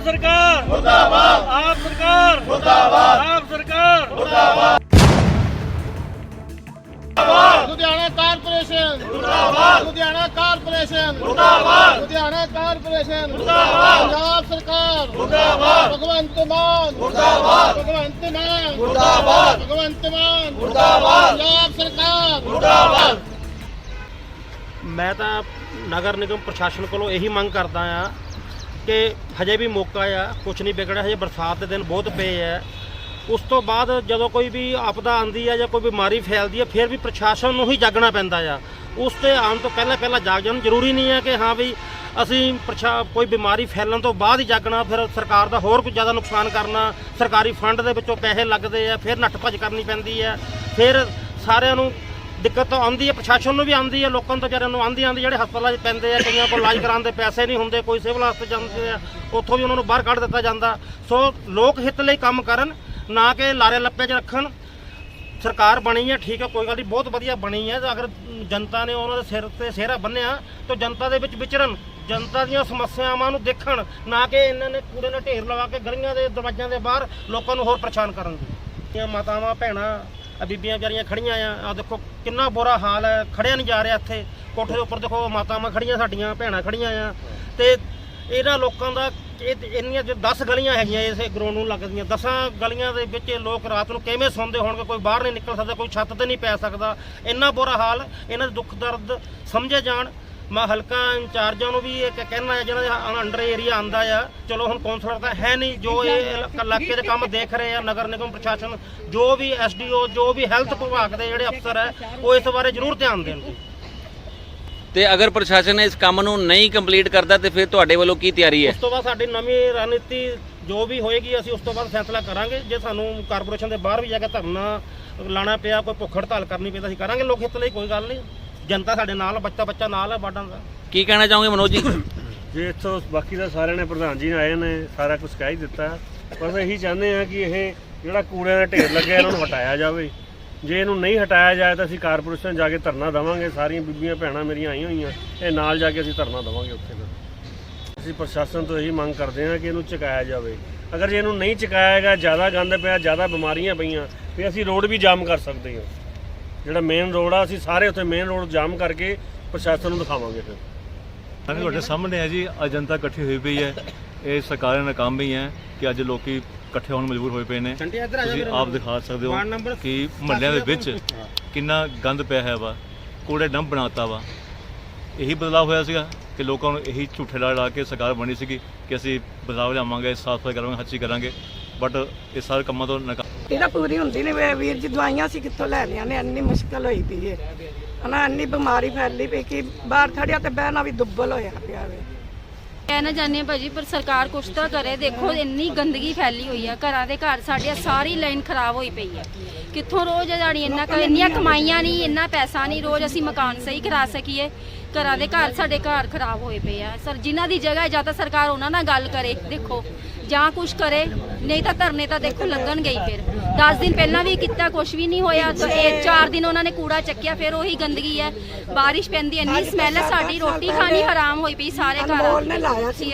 ਆਪ ਸਰਕਾਰ ਮੁਰਦਾਬਾਦ ਆਪ ਸਰਕਾਰ ਮੁਰਦਾਬਾਦ ਆਪ ਸਰਕਾਰ ਲੁਧਿਆਣਾ ਕਾਰਪੋਰੇਸ਼ਨ ਮੁਰਦਾਬਾਦ ਲੁਧਿਆਣਾ ਕਾਰਪੋਰੇਸ਼ਨ ਮੁਰਦਾਬਾਦ ਲੁਧਿਆਣਾ ਕਾਰਪੋਰੇਸ਼ਨ ਮੁਰਦਾਬਾਦ ਪੰਜਾਬ ਸਰਕਾਰ ਮੁਰਦਾਬਾਦ ਭਗਵੰਤ ਮਾਨ ਮੁਰਦਾਬਾਦ ਭਗਵੰਤ ਮਾਨ ਮੁਰਦਾਬਾਦ ਭਗਵੰਤ ਮਾਨ ਮੁਰਦਾਬਾਦ ਪੰਜਾਬ ਸਰਕਾਰ ਮੁਰਦਾਬਾਦ ਮੈਂ ਤਾਂ ਨਗਰ ਨਿਗਮ ਪ੍ਰਸ਼ਾਸਨ ਕੋਲੋਂ ਇਹੀ ਮੰਗ ਕਰਦਾ ਆ ਕਿ ਹਜੇ ਵੀ ਮੌਕਾ ਆ ਕੁਝ ਨਹੀਂ ਵਿਗੜਿਆ, ਹਜੇ ਬਰਸਾਤ ਦੇ ਦਿਨ ਬਹੁਤ ਪਏ ਆ। ਉਸ ਤੋਂ ਬਾਅਦ ਜਦੋਂ ਕੋਈ ਵੀ ਆਪਦਾ ਆਂਦੀ ਆ ਜਾਂ ਕੋਈ ਬਿਮਾਰੀ ਫੈਲਦੀ ਆ, ਫਿਰ ਵੀ ਪ੍ਰਸ਼ਾਸਨ ਨੂੰ ਹੀ ਜਾਗਣਾ ਪੈਂਦਾ ਆ। ਉਸ ਤੇ ਆਉਣ ਤੋਂ ਪਹਿਲਾਂ ਪਹਿਲਾਂ ਜਾਗ ਜਾਣ ਜ਼ਰੂਰੀ ਨਹੀਂ ਹੈ ਕਿ ਹਾਂ ਵੀ ਅਸੀਂ ਪ੍ਰਸ਼ਾ, ਕੋਈ ਬਿਮਾਰੀ ਫੈਲਣ ਤੋਂ ਬਾਅਦ ਹੀ ਜਾਗਣਾ, ਫਿਰ ਸਰਕਾਰ ਦਾ ਹੋਰ ਕੁਝ ਜ਼ਿਆਦਾ ਨੁਕਸਾਨ ਕਰਨਾ, ਸਰਕਾਰੀ ਫੰਡ ਦੇ ਵਿੱਚੋਂ ਪੈਸੇ ਲੱਗਦੇ ਆ, ਫਿਰ ਨੱਠ ਭੱਜ ਕਰਨੀ ਪੈਂਦੀ ਆ। ਫਿਰ ਸਾਰਿਆਂ ਨੂੰ ਦਿੱਕਤ ਤਾਂ ਆਉਂਦੀ ਹੈ, ਪ੍ਰਸ਼ਾਸਨ ਨੂੰ ਵੀ ਆਉਂਦੀ ਹੈ, ਲੋਕਾਂ ਨੂੰ ਵਿਚਾਰਿਆਂ ਨੂੰ ਆਉਂਦੀ ਆਉਂਦੀ ਜਿਹੜੇ ਹਸਪਤਾਲਾਂ 'ਚ ਪੈਂਦੇ ਆ, ਕਈਆਂ ਕੋਲ ਇਲਾਜ ਕਰਾਉਣ ਦੇ ਪੈਸੇ ਨਹੀਂ ਹੁੰਦੇ, ਕੋਈ ਸਿਵਲ ਹਸਪਤਾਲ ਜਾਂਦੇ ਆ, ਉੱਥੋਂ ਵੀ ਉਹਨਾਂ ਨੂੰ ਬਾਹਰ ਕੱਢ ਦਿੱਤਾ ਜਾਂਦਾ। ਸੋ ਲੋਕ ਹਿੱਤ ਲਈ ਕੰਮ ਕਰਨ, ਨਾ ਕਿ ਲਾਰੇ ਲੱਪੇ 'ਚ ਰੱਖਣ। ਸਰਕਾਰ ਬਣੀ ਹੈ, ਠੀਕ ਹੈ, ਕੋਈ ਗੱਲ ਨਹੀਂ, ਬਹੁਤ ਵਧੀਆ ਬਣੀ ਹੈ। ਅਗਰ ਜਨਤਾ ਨੇ ਉਹਨਾਂ ਦੇ ਸਿਰ ਤੇ ਸਿਹਰਾ ਬੰਨਿਆ, ਤਾਂ ਜਨਤਾ ਦੇ ਵਿੱਚ ਵਿਚਰਨ, ਜਨਤਾ ਦੀਆਂ ਸਮੱਸਿਆਵਾਂ ਨੂੰ ਦੇਖਣ, ਨਾ ਕਿ ਇਹਨਾਂ ਨੇ ਕੂੜੇ ਦਾ ਢੇਰ ਲਗਾ ਕੇ ਗਲੀਆਂ ਦੇ ਦਰਵਾਜ਼ਿਆਂ ਦੇ ਬਾਹਰ ਲੋਕਾਂ ਨੂੰ ਹੋਰ ਪਰੇਸ਼ਾਨ ਕਰਨ ਇਹ ਮਾਤਾਵਾਂ, ਭੈਣਾਂ ਆ ਬੀਬੀਆਂ ਵਿਚਾਰੀਆਂ ਖੜੀਆਂ ਆ। ਆ ਦੇਖੋ ਕਿੰਨਾ ਬੁਰਾ ਹਾਲ ਹੈ। ਖੜਿਆ ਨਹੀਂ ਜਾ ਰਿਹਾ ਇੱਥੇ। ਕੋਠੇ ਦੇ ਉੱਪਰ ਦੇਖੋ ਮਾਤਾਵਾਂ ਖੜੀਆਂ, ਸਾਡੀਆਂ ਭੈਣਾਂ ਖੜੀਆਂ ਆ। ਤੇ ਇਹਨਾਂ ਲੋਕਾਂ ਦਾ ਇਹ ਇੰਨੀਆਂ ਜੋ 10 ਗਲੀਆਂ ਹੈਗੀਆਂ ਇਸੇ ਗਰਾਊਂਡ ਨੂੰ ਲੱਗਦੀਆਂ 10 ਗਲੀਆਂ ਦੇ ਵਿੱਚ ਲੋਕ ਰਾਤ ਨੂੰ ਕਿਵੇਂ ਸੌਂਦੇ ਹੋਣਗੇ? ਕੋਈ ਬਾਹਰ ਨਹੀਂ ਨਿਕਲ ਸਕਦਾ, ਕੋਈ ਛੱਤ ਤੇ ਨਹੀਂ ਪੈ ਸਕਦਾ। ਇੰਨਾ ਬੁਰਾ ਹਾਲ, ਇਹਨਾਂ ਦੇ ਦੁੱਖ ਦਰਦ ਸਮਝੇ ਜਾਣ। ਮੈਂ ਹਲਕਾ ਇੰਚਾਰਜਾਂ ਨੂੰ ਵੀ ਇਹ ਕਹਿਣਾ ਹੈ ਜਿਹਨਾਂ ਦੇ ਅੰਡਰ ਏਰੀਆ ਆਂਦਾ ਆ ਚਲੋ ਹੁਣ ਕੌਂਸਲਰ ਤਾਂ ਹੈ ਨਹੀਂ ਜੋ ਇਹ ਇਲਾ- ਇਲਾਕੇ ਦੇ ਕੰਮ ਦੇਖ ਰਹੇ ਆ ਨਗਰ ਨਿਗਮ ਪ੍ਰਸ਼ਾਸਨ ਜੋ ਵੀ ਐਸਡੀਓ ਜੋ ਵੀ ਹੈਲਥ ਵਿਭਾਗ ਦੇ ਜਿਹੜੇ ਅਫਸਰ ਹੈ ਉਹ ਇਸ ਬਾਰੇ ਜ਼ਰੂਰ ਧਿਆਨ ਦੇਣ ਤੇ ਅਗਰ ਪ੍ਰਸ਼ਾਸਨ ਇਸ ਕੰਮ ਨੂੰ ਨਹੀਂ ਕੰਪਲੀਟ ਕਰਦਾ ਤੇ ਫਿਰ ਤੁਹਾਡੇ ਵੱਲੋਂ ਕੀ ਤਿਆਰੀ ਹੈ? ਉਸ ਤੋਂ ਬਾਅਦ ਸਾਡੀ ਨਵੀਂ ਰਣਨੀਤੀ ਜੋ ਵੀ ਹੋਏਗੀ ਅਸੀਂ ਉਸ ਤੋਂ ਬਾਅਦ ਫੈਸਲਾ ਕਰਾਂਗੇ। ਜੇ ਸਾਨੂੰ ਕਾਰਪੋਰੇਸ਼ਨ ਦੇ ਬਾਹਰ ਵੀ ਜਾ ਕੇ ਧਰਨਾ ਲਾਣਾ ਪਿਆ ਕੋਈ ਭੁੱਖ ਹੜਤਾਲ ਕਰਨੀ ਪਈ ਤਾਂ ਅਸੀਂ ਕਰਾਂਗੇ। ਲੋਕ ਹਿੱਤ ਲਈ ਕੋਈ ਗੱਲ ਨਹੀਂ। ਜਨਤਾ ਸਾਡੇ ਨਾਲ ਬੱਚਾ ਬੱਚਾ ਨਾਲ ਹੈ ਬਾਡਾਂ ਦਾ। ਕੀ ਕਹਿਣਾ ਚਾਹੋਗੇ ਮਨੋਜ ਜੀ? ਜੇ ਇੱਥੋਂ ਬਾਕੀ ਦਾ ਸਾਰਿਆਂ ਨੇ ਪ੍ਰਧਾਨ ਜੀ ਨੇ ਆਏ ਨੇ ਸਾਰਾ ਕੁਝ ਕਹਿ ਹੀ ਦਿੱਤਾ। ਬਸ ਇਹੀ ਚਾਹੁੰਦੇ ਆ ਕਿ ਇਹ ਜਿਹੜਾ ਕੂੜੇ ਦਾ ਢੇਰ ਲੱਗਿਆ ਇਹਨਾਂ ਨੂੰ ਹਟਾਇਆ ਜਾਵੇ। ਜੇ ਇਹਨੂੰ ਨਹੀਂ ਹਟਾਇਆ ਜਾਏ ਤਾਂ ਅਸੀਂ ਕਾਰਪੋਰੇਸ਼ਨ ਜਾ ਕੇ ਧਰਨਾ ਦੇਵਾਂਗੇ। ਸਾਰੀਆਂ ਬੀਬੀਆਂ ਭੈਣਾਂ ਮੇਰੀਆਂ ਆਈਆਂ ਹੋਈਆਂ ਇਹ ਨਾਲ ਜਾ ਕੇ ਅਸੀਂ ਧਰਨਾ ਦੇਵਾਂਗੇ ਉੱਥੇ ਫਿਰ ਅਸੀਂ ਪ੍ਰਸ਼ਾਸਨ ਤੋਂ ਇਹੀ ਮੰਗ ਕਰਦੇ ਹਾਂ ਕਿ ਇਹਨੂੰ ਚੁਕਾਇਆ ਜਾਵੇ। ਅਗਰ ਜੇ ਇਹਨੂੰ ਨਹੀਂ ਚੁਕਾਇਆਗਾ ਜ਼ਿਆਦਾ ਗੰਦ ਪਿਆ ਜ਼ਿਆਦਾ ਬਿਮਾਰੀਆਂ ਪਈਆਂ ਫਿਰ ਅਸੀਂ ਰੋਡ ਵੀ ਜਾਮ ਕਰ ਸਕਦੇ ਹਾਂ। ਜਿਹੜਾ ਮੇਨ ਰੋਡ ਆ ਅਸੀਂ ਸਾਰੇ ਉੱਥੇ ਮੇਨ ਰੋਡ ਜਾਮ ਕਰਕੇ ਪ੍ਰਸ਼ਾਸਨ ਨੂੰ ਦਿਖਾਵਾਂਗੇ ਫਿਰ। ਹਾਂ ਤੁਹਾਡੇ ਸਾਹਮਣੇ ਹੈ ਜੀ ਅੱਜ ਜਨਤਾ ਇਕੱਠੀ ਹੋਈ ਪਈ ਹੈ। ਇਹ ਸਰਕਾਰ ਦਾ ਨਾਕਾਮ ਹੀ ਹੈ ਕਿ ਅੱਜ ਲੋਕੀ ਇਕੱਠੇ ਹੋਣ ਮਜਬੂਰ ਹੋਏ ਪਏ ਨੇ। ਤੁਸੀਂ ਆਪ ਦਿਖਾ ਸਕਦੇ ਹੋ ਕਿ ਮਹੱਲਿਆਂ ਦੇ ਵਿੱਚ ਕਿੰਨਾ ਗੰਦ ਪਿਆ ਹੈ ਵਾ ਕੂੜੇ ਡੰਪ ਬਣਾਤਾ ਵਾ। ਇਹੀ ਬਦਲਾਅ ਹੋਇਆ ਸੀਗਾ ਕਿ ਲੋਕਾਂ ਨੂੰ ਇਹੀ ਝੂਠੇ ਲਾ ਲਾ ਕੇ ਸਰਕਾਰ ਬਣੀ ਸੀਗੀ ਕਿ ਅਸੀਂ ਬਦਲਾਅ ਲਿਆਵਾਂਗੇ ਸਾਫ਼ ਸਫ਼ਾਈ ਕਰਾਂਗੇ ਹਰ ਚੀਜ਼ ਕਰਾਂਗੇ। ਬਟ ਇਹ ਸਾਰੇ ਕੰਮਾਂ ਤੋਂ ਨਾਕਾਮ ਇਹ ਤਾਂ ਪੂਰੀ ਹੁੰਦੀ ਨਹੀਂ ਵੇ ਵੀਰ ਜੀ ਦਵਾਈਆਂ ਸੀ ਕਿੱਥੋਂ ਲੈਣੀਆਂ ਨੇ ਇੰਨੀ ਮੁਸ਼ਕਲ ਹੋਈ ਪਈ ਏ। ਹਨਾ ਇੰਨੀ ਬਿਮਾਰੀ ਫੈਲੀ ਪਈ ਕਿ ਬਾਹਰ ਖੜਿਆ ਤੇ ਬਹਿਣਾ ਵੀ ਦੁੱਬਲ ਹੋਇਆ ਪਿਆ ਵੇ। ਕਹਿਣਾ ਚਾਹੁੰਦੇ ਹਾਂ ਭਾਜੀ ਪਰ ਸਰਕਾਰ ਕੁਛ ਤਾਂ ਕਰੇ। ਦੇਖੋ ਇੰਨੀ ਗੰਦਗੀ ਫੈਲੀ ਹੋਈ ਆ। ਘਰਾਂ ਦੇ ਘਰ ਸਾਡੇ ਸਾਰੀ ਲਾਈਨ ਖਰਾਬ ਹੋਈ ਪਈ ਆ। ਕਿੱਥੋਂ ਰੋਜ਼ ਜਾਣੀ? ਇੰਨਾ ਕ- ਇੰਨੀਆਂ ਕਮਾਈਆਂ ਨਹੀਂ ਇੰਨਾ ਪੈਸਾ ਨਹੀਂ ਰੋਜ਼ ਅਸੀਂ ਮਕਾਨ ਸਹੀ ਕਰਾ ਸਕੀਏ। ਘਰਾਂ ਦੇ ਘਰ ਸਾਡੇ ਘਰ ਖਰਾਬ ਹੋਏ ਪਏ ਆ। ਸਰ, ਜਿਨ੍ਹਾਂ ਦੀ ਜਗ੍ਹਾ ਹੈ, ਜਾਂ ਤਾਂ ਸਰਕਾਰ ਉਹਨਾਂ ਨਾਲ ਗੱਲ ਕਰੇ, ਦੇਖੋ। ਜਾਂ ਕੁਛ ਕਰੇ, ਨਹੀਂ ਤਾਂ ਧਰਨੇ ਤਾਂ ਦੇਖੋ ਲੱਗਣ ਗਈ ਫਿਰ। 10 ਦਿਨ ਪਹਿਲਾਂ ਵੀ ਕੀਤਾ, ਕੁਛ ਵੀ ਨਹੀਂ ਹੋਇਆ, ਤਾਂ ਇਹ 4 ਦਿਨ ਉਹਨਾਂ ਨੇ ਕੂੜਾ ਚੱਕਿਆ, ਫਿਰ ਉਹੀ ਗੰਦਗੀ ਹੈ। ਬਾਰਿਸ਼ ਪੈਂਦੀ, ਇੰਨੀ ਸਮੈਲ ਹੈ, ਸਾਡੀ ਰੋਟੀ ਖਾਣੀ ਹਰਾਮ ਹੋਈ ਪਈ, ਸਾਰੇ ਘਰਾਂ ਨੇ ਲਾਇਆ ਸੀ।